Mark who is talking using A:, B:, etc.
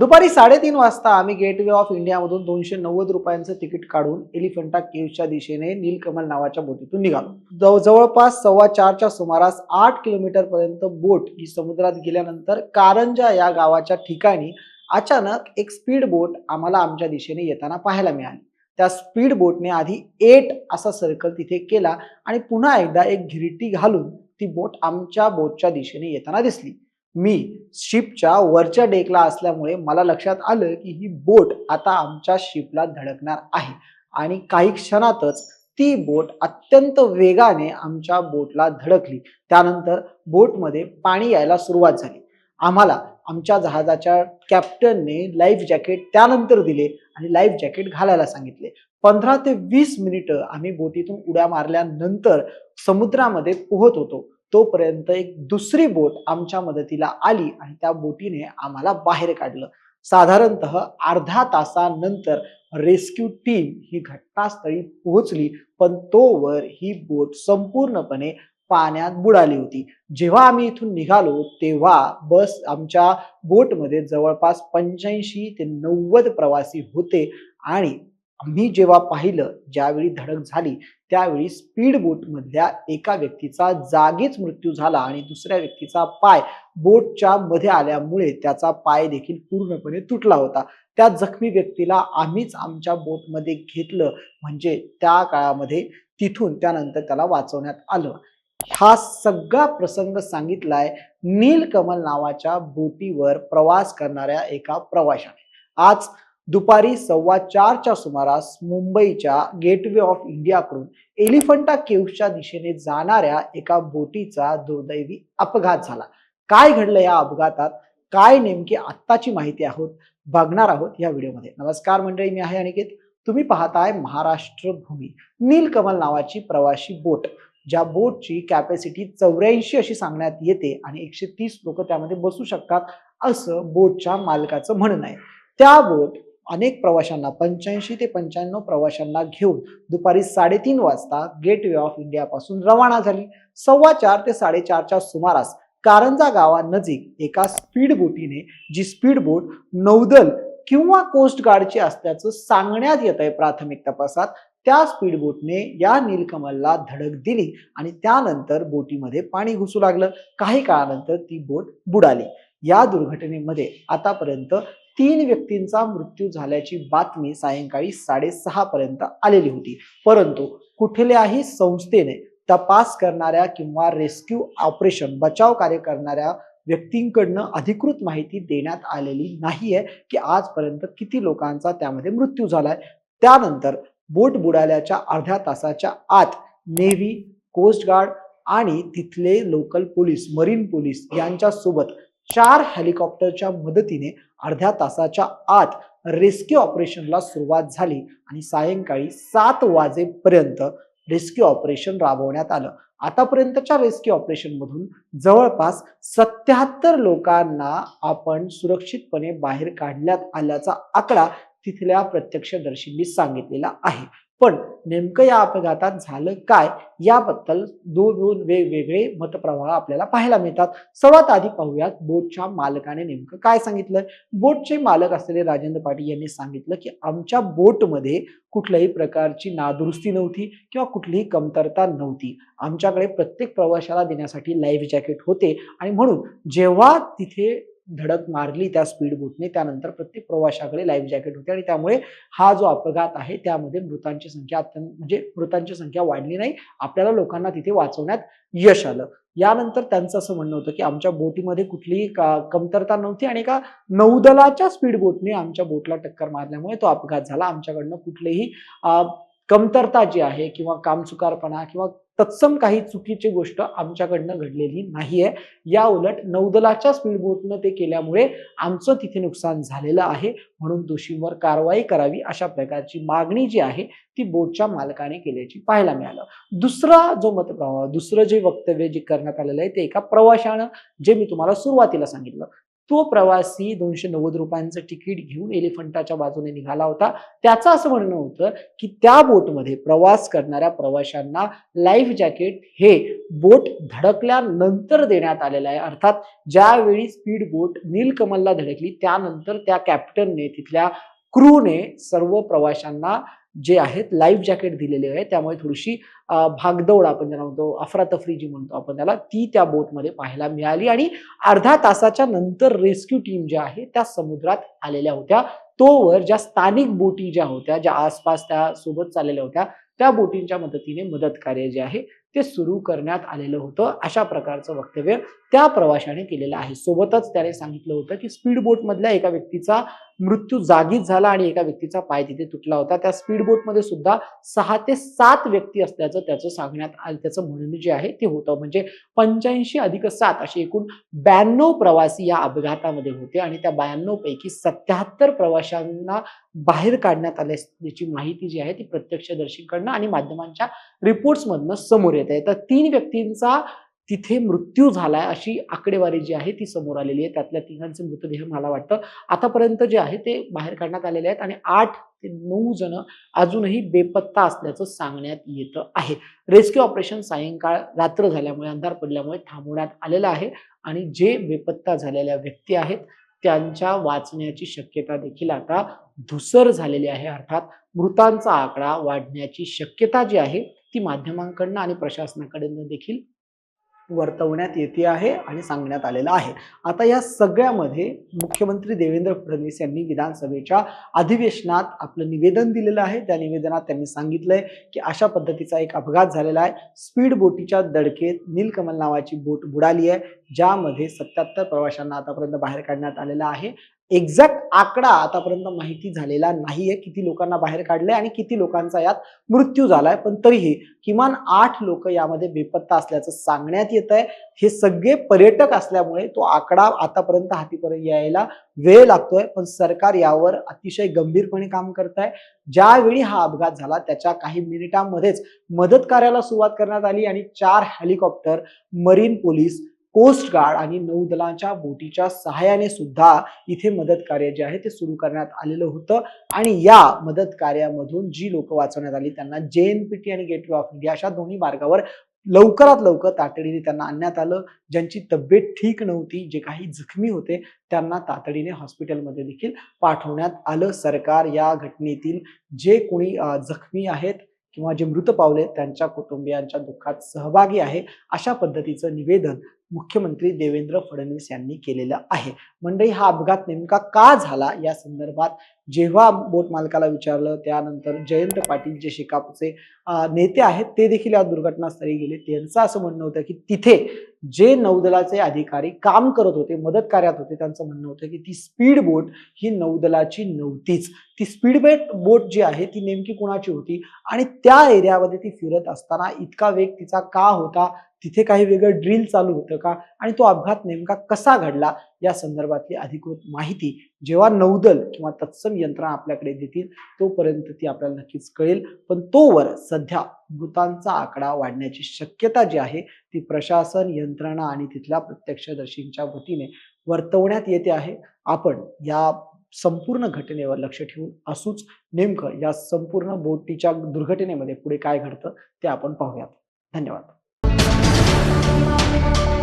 A: दुपारी साडेतीन वाजता आम्ही गेटवे ऑफ इंडियामधून दोनशे नव्वद रुपयांचं तिकीट काढून एलिफंटा केव्हच्या दिशेने नीलकमल नावाच्या बोटीतून निघालो. जवळपास सव्वा चारच्या सुमारास आठ किलोमीटर पर्यंत बोट ही समुद्रात गेल्यानंतर कारंजा या गावाच्या ठिकाणी अचानक एक स्पीड बोट आम्हाला आमच्या दिशेने येताना पाहायला मिळाली. त्या स्पीड बोटने आधी एट असा सर्कल तिथे केला आणि पुन्हा एकदा एक घिरटी घालून ती बोट आमच्या बोटच्या दिशेने येताना दिसली. मी शिपच्या वरच्या डेकला असल्यामुळे मला लक्षात आलं की ही बोट आता आमच्या शिपला धडकणार आहे. आणि काही क्षणातच ती बोट अत्यंत वेगाने आमच्या बोटला धडकली. त्यानंतर बोटमध्ये पाणी यायला सुरुवात झाली. आम्हाला आमच्या जहाजाच्या कॅप्टनने लाईफ जॅकेट त्यानंतर दिले आणि लाईफ जॅकेट घालायला सांगितले. पंधरा ते वीस मिनिटं आम्ही बोटीतून उड्या मारल्यानंतर समुद्रामध्ये पोहत होतो. तोपर्यंत एक दुसरी बोट आमच्या मदतीला आली आणि त्या बोटीने आम्हाला बाहेर काढलं. साधारणतः अर्धा तासानंतर रेस्क्यू टीम ही घटनास्थळी पोहोचली पण तोवर ही बोट संपूर्णपणे पाण्यात बुडाली होती. जेव्हा आम्ही इथून निघालो तेव्हा बस आमच्या बोटमध्ये जवळपास पंच्याऐंशी ते नव्वद प्रवासी होते आणि आम्ही जेव्हा पाहिलं ज्यावेळी धडक झाली त्यावेळी स्पीड बोट मधल्या एका व्यक्तीचा जागीच मृत्यू झाला आणि दुसऱ्या व्यक्तीचा पाय बोटच्या मध्ये आल्यामुळे त्याचा पाय देखील पूर्णपणे तुटला होता. त्या जखमी व्यक्तीला आम्हीच आमच्या बोटमध्ये घेतलं. म्हणजे त्या काळामध्ये तिथून त्यानंतर त्याला वाचवण्यात आलं. हा सगळा प्रसंग सांगितलाय नीलकमल नावाच्या बोटीवर प्रवास करणाऱ्या एका प्रवाशाने. आज दुपारी सव्वा चारच्या सुमारास मुंबईच्या गेटवे ऑफ इंडियाकडून एलिफंटा केव्हच्या दिशेने जाणाऱ्या एका बोटीचा दुर्दैवी अपघात झाला. काय घडलं या अपघातात? काय नेमकी आत्ताची माहिती आहोत? बघणार आहोत या व्हिडिओमध्ये. नमस्कार मंडळी मी आहे अनिकेत. तुम्ही पाहताय महाराष्ट्र भूमी. नीलकमल नावाची प्रवासी बोट ज्या बोटची कॅपॅसिटी चौऱ्याऐंशी अशी सांगण्यात येते आणि एकशे तीस लोक त्यामध्ये बसू शकतात असं बोटच्या मालकाचं म्हणणं आहे. त्या बोट अनेक प्रवाशांना पंच्याऐंशी ते पंच्याण्णव प्रवाशांना घेऊन दुपारी साडेतीन वाजता गेटवे ऑफ इंडियापासून रवाना झाली. सव्वा चार ते साडेचारच्या सुमारास कारंजा गावानजीक एका स्पीड बोटीने जी स्पीड बोट नौदल किंवा कोस्ट गार्डची असल्याचं सांगण्यात येत आहे प्राथमिक तपासात त्या स्पीड बोटने या नीलकमलला धडक दिली आणि त्यानंतर बोटीमध्ये पाणी घुसू लागलं. काही काळानंतर ती बोट बुडाली. या दुर्घटनेमध्ये आतापर्यंत तीन व्यक्तींचा मृत्यू झाल्याची बातमी सायंकाळी साडेसहा पर्यंत आलेली होती. परंतु कुठल्याही संस्थेने तपास करणाऱ्या किंवा रेस्क्यू ऑपरेशन बचाव कार्य करणाऱ्या व्यक्तींकडनं अधिकृत माहिती देण्यात आलेली नाहीये की आजपर्यंत किती लोकांचा त्यामध्ये मृत्यू झालाय. त्यानंतर बोट बुडाल्याच्या अर्ध्या तासाच्या आत नेव्ही कोस्ट गार्ड आणि तिथले लोकल पोलीस मरीन पोलीस यांच्या सोबत चार हेलिकॉप्टरच्या मदतीने अर्ध्या तासाच्या आत रेस्क्यू ऑपरेशनला सुरुवात झाली आणि सायंकाळी सात वाजेपर्यंत रेस्क्यू ऑपरेशन राबवण्यात आलं. आतापर्यंतच्या रेस्क्यू ऑपरेशन मधून जवळपास सत्याहत्तर लोकांना आपण सुरक्षितपणे बाहेर काढण्यात आल्याचा आकडा तिथल्या प्रत्यक्षदर्शींनी सांगितलेला आहे. पण नेमकं या अपघातात झालं काय याबद्दल दोन दोन वेगवेगळे मतप्रवाह आपल्याला पाहायला मिळतात. सर्वात आधी पाहूयात बोटच्या मालकाने नेमकं काय सांगितलं? बोटचे मालक असलेले राजेंद्र पाटील यांनी सांगितलं की आमच्या बोटमध्ये कुठल्याही प्रकारची नादुरुस्ती नव्हती किंवा कुठलीही कमतरता नव्हती. आमच्याकडे प्रत्येक प्रवाशाला देण्यासाठी लाईफ जॅकेट होते आणि म्हणून जेव्हा तिथे धडक मारली त्या स्पीड बोटने त्यानंतर प्रत्येक प्रवाशाकडे लाईफ जॅकेट होते आणि त्यामुळे हा जो अपघात आहे त्यामध्ये मृतांची संख्या अत्यंत म्हणजे मृतांची संख्या वाढली नाही. आपल्याला लोकांना तिथे वाचवण्यात यश आलं. यानंतर त्यांचं असं म्हणणं होतं की आमच्या बोटीमध्ये कुठलीही का- कमतरता नव्हती आणि एका नौदलाच्या स्पीड बोटने आमच्या बोटला टक्कर मारल्यामुळे तो अपघात झाला. आमच्याकडनं कुठलेही कमतरता जी आहे किंवा कामचुकारपणा किंवा तत्सम काही चुकीची गोष्ट आमच्याकडनं घडलेली नाहीये. या उलट नौदलाच्या स्पीडबोटनं ते केल्यामुळे आमचं तिथे नुकसान झालेलं आहे. म्हणून दोषींवर कारवाई करावी अशा प्रकारची मागणी जी आहे ती बोटच्या मालकाने केल्याची पाहायला मिळालं. दुसरा जो मतप्रवाह दुसरं जे वक्तव्य जे करण्यात आलेलं आहे ते एका प्रवाशानं जे मी तुम्हाला सुरुवातीला सांगितलं तो प्रवासी दोनशे नव्वद रुपयांचं तिकीट घेऊन एलिफंटाच्या बाजूने निघाला होता. त्याचं असं म्हणणं होतं की त्या बोटमध्ये प्रवास करणाऱ्या प्रवाशांना लाईफ जॅकेट हे बोट धडकल्यानंतर देण्यात आलेलं आहे. अर्थात ज्यावेळी स्पीड बोट नीलकमलला धडकली त्यानंतर त्या कॅप्टनने तिथल्या क्रूने सर्व प्रवाशांना जे आहेत लाईफ जॅकेट दिलेले आहे त्यामुळे थोडीशी भागदौड आपण ज्याला म्हणतो अफरातफरी जी म्हणतो आपण त्याला ती त्या बोटमध्ये पाहायला मिळाली. आणि अर्धा तासाच्या नंतर रेस्क्यू टीम ज्या आहे त्या समुद्रात आलेल्या होत्या. तोवर ज्या स्थानिक बोटी ज्या होत्या ज्या आसपास त्या सोबत चाललेल्या होत्या त्या बोटींच्या मदतीने मदत कार्य जे आहे ते सुरू करण्यात आलेलं होतं. अशा प्रकारचं वक्तव्य त्या प्रवाशाने केलेलं आहे. सोबतच त्याने सांगितलं होतं की स्पीड बोट मधल्या एका व्यक्तीचा मृत्यू जागीच झाला आणि एका व्यक्तीचा पाय तिथे तुटला होता. त्या स्पीड बोटमध्ये सुद्धा सहा ते सात व्यक्ती असल्याचं त्याचं सांगण्यात आलं त्याचं म्हणणं जे आहे ते होतं. म्हणजे पंच्याऐंशी अधिक सात असे एकूण ब्याण्णव प्रवासी या अपघातामध्ये होते आणि त्या ब्याण्णव पैकी सत्याहत्तर प्रवाशांना बाहेर काढण्यात आल्याची माहिती जी आहे ती प्रत्यक्षदर्शीकडनं आणि माध्यमांच्या रिपोर्ट्समधनं समोर येत. आहे तर तीन व्यक्तींचा तिथे मृत्यू झालाय अशी आकडेवारी जी आहे ती समोर आलेली आहे. त्यातल्या तिघांचे मृतदेह मला वाटतं. आतापर्यंत जे आहे ते बाहेर काढण्यात आलेले आहेत आणि आठ ते नऊ जण अजूनही बेपत्ता असल्याचं सांगण्यात येतं आहे. रेस्क्यू ऑपरेशन सायंकाळ रात्र झाल्यामुळे अंधार पडल्यामुळे थांबवण्यात आलेलं आहे आणि जे बेपत्ता झालेल्या व्यक्ती आहेत त्यांच्या वाचण्याची शक्यता देखील आता धुसर झालेली आहे. अर्थात मृतांचा आकडा वाढण्याची शक्यता जी आहे ती माध्यमांकडनं आणि प्रशासनाकडनं देखील वर्तवण्यात येते आहे आणि सांगण्यात आलेलं आहे. आता या सगळ्यामध्ये मुख्यमंत्री देवेंद्र फडणवीस यांनी विधानसभेच्या अधिवेशनात आपलं निवेदन दिलेलं आहे. त्या निवेदनात त्यांनी सांगितलंय की अशा पद्धतीचा एक अपघात झालेला आहे. स्पीड बोटीच्या दडकेत नीलकमल नावाची बोट बुडाली आहे ज्यामध्ये सत्याहत्तर प्रवाशांना आतापर्यंत बाहेर काढण्यात आलेला आहे. एक्झॅक्ट आकडा आतापर्यंत माहिती झालेला नाहीये किती लोकांना बाहेर काढले आणि किती लोकांचा यात मृत्यू झालाय. पण तरीही किमान आठ लोक यामध्ये बेपत्ता असल्याचं सांगण्यात येत आहे हे सगळे पर्यटक असल्यामुळे तो आकडा आतापर्यंत हातीपर्यंत यायला वेळ लागतोय. पण सरकार यावर अतिशय गंभीरपणे काम करत आहे ज्यावेळी हा अपघात झाला त्याच्या काही मिनिटांमध्येच मदत कार्याला सुरुवात करण्यात आली आणि चार helicopter marine police coast guard आणि नौदलाच्या बोटीच्या सहाय्याने सुद्धा इथे मदत कार्य जे आहे ते सुरू करण्यात आलेलं होतं. आणि या मदत कार्यामधून जी लोक वाचवण्यात आली त्यांना जेएनपीटी आणि गेटवे ऑफ इंडिया अशा दोन्ही मार्गावर लवकरात लवकर तातडीने त्यांना आणण्यात आलं. ज्यांची तब्येत ठीक नव्हती जे काही जखमी होते त्यांना तातडीने हॉस्पिटलमध्ये देखील पाठवण्यात आलं. सरकार या घटनेतील जे कोणी जखमी आहेत किंवा जे मृत पावले त्यांच्या कुटुंबियांच्या दुःखात सहभागी आहे अशा पद्धतीचं निवेदन मुख्यमंत्री देवेंद्र फडणवीस यांनी केलेलं आहे. मंडळी हा अपघात नेमका का झाला? या संदर्भात जेव्हा बोट मालकाला विचारलं त्यानंतर जयंत पाटील जे शेकापचे नेते आहेत ते देखील या दुर्घटनास्थळी गेले. त्यांचं असं म्हणणं होतं की तिथे जे नौदलाचे अधिकारी काम करत होते मदत कार्यात होते त्यांचं म्हणणं होतं की ती स्पीड बोट ही नौदलाची नव्हतीच. ती स्पीड बोट बोट जी आहे ती नेमकी कुणाची होती? आणि त्या एरियामध्ये ती फिरत असताना इतका वेग तिचा का होता? तिथे काही वेगळं ड्रिल चालू होतं का? आणि तो अपघात नेमका कसा घडला? या संदर्भातली अधिकृत माहिती जेव्हा नौदल किंवा तत्सम यंत्रणा आपल्याकडे देतील तोपर्यंत ती आपल्याला नक्कीच कळेल. पण तोवर सध्या मृतांचा आकडा वाढण्याची शक्यता जी आहे ती प्रशासन यंत्रणा आणि तिथल्या प्रत्यक्षदर्शींच्या वतीने वर्तवण्यात येते आहे. आपण या संपूर्ण घटनेवर लक्ष ठेवून असूच नेमकं या संपूर्ण बोटीच्या दुर्घटनेमध्ये पुढे काय घडतं ते आपण पाहूयात. धन्यवाद. Música